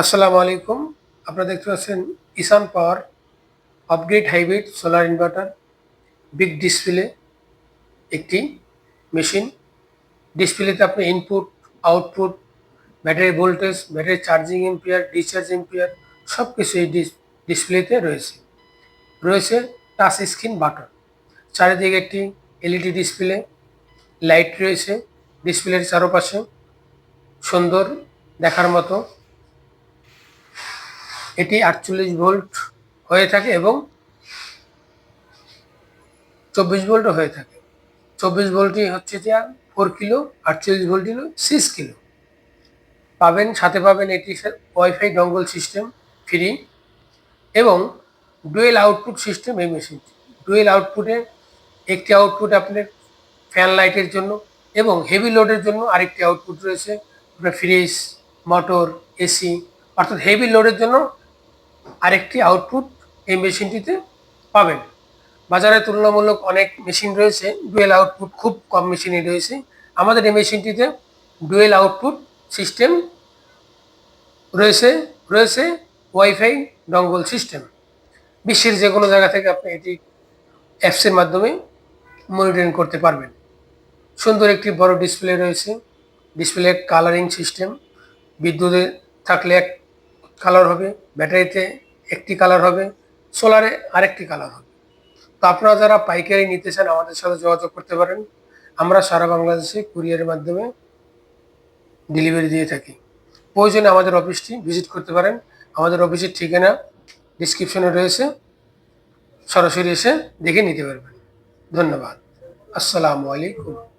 আসসালামু আলাইকুম। আপনারা দেখতে পাচ্ছেন Ishan power upgrade hybrid solar inverter big display একটি মেশিন ডিসপ্লেতে আপনি input output battery voltage battery charging ampere discharge ampere সব কিছু এই ডিসপ্লেতে রয়েছে। রয়েছে টাচ স্ক্রিন বাটন চারিদিকে একটি এলইডি ডিসপ্লে লাইট রয়েছে। ডিসপ্লের চারপাশে সুন্দর দেখার মতো এটি আটচল্লিশ ভোল্ট হয়ে থাকে এবং চব্বিশ ভোল্টও হয়ে থাকে। চব্বিশ ভোল্টই হচ্ছে যে ফোর কিলো, আটচল্লিশ ভোল্ট হলো সিক্স কিলো। পাবেন, সাথে পাবেন এটি ওয়াইফাই ডঙ্গল সিস্টেম ফ্রি এবং ডুয়েল আউটপুট সিস্টেম এই মেশিনটি ডুয়েল আউটপুটে একটি আউটপুট আপনার ফ্যান লাইটের জন্য এবং হেভি লোডের জন্য আরেকটি আউটপুট রয়েছে। আপনার ফ্রিজ মোটর এসি অর্থাৎ হেভি লোডের জন্য আরেকটি আউটপুট এই মেশিনটিতে পাবেন। বাজারে তুলনামূলক অনেক মেশিন রয়েছে, ডুয়েল আউটপুট খুব কম মেশিনই রয়েছে। আমাদের এই মেশিনটিতে ডুয়েল আউটপুট সিস্টেম রয়েছে রয়েছে ওয়াইফাই ডঙ্গল সিস্টেম বিশ্বের যে কোনো জায়গা থেকে আপনি এটি অ্যাপসের মাধ্যমে মনিটরিং করতে পারবেন। সুন্দর একটি বড় ডিসপ্লে রয়েছে ডিসপ্লে কালারিং সিস্টেম বিদ্যুতে থাকলে এক কালার হবে ব্যাটারিতে একটি কালার হবে, সোলারে আরেকটি কালার হবে। তো আপনারা যারা পাইকারি নিতে চান আমাদের সাথে যোগাযোগ করতে পারেন। আমরা সারা বাংলাদেশে কুরিয়ারের মাধ্যমে ডেলিভারি দিয়ে থাকি। প্রয়োজনে আমাদের অফিসটি ভিজিট করতে পারেন। আমাদের অফিসের ঠিকানা ডিসক্রিপশনে রয়েছে। সরাসরি এসে দেখে নিতে পারবেন। ধন্যবাদ। আসসালামু আলাইকুম।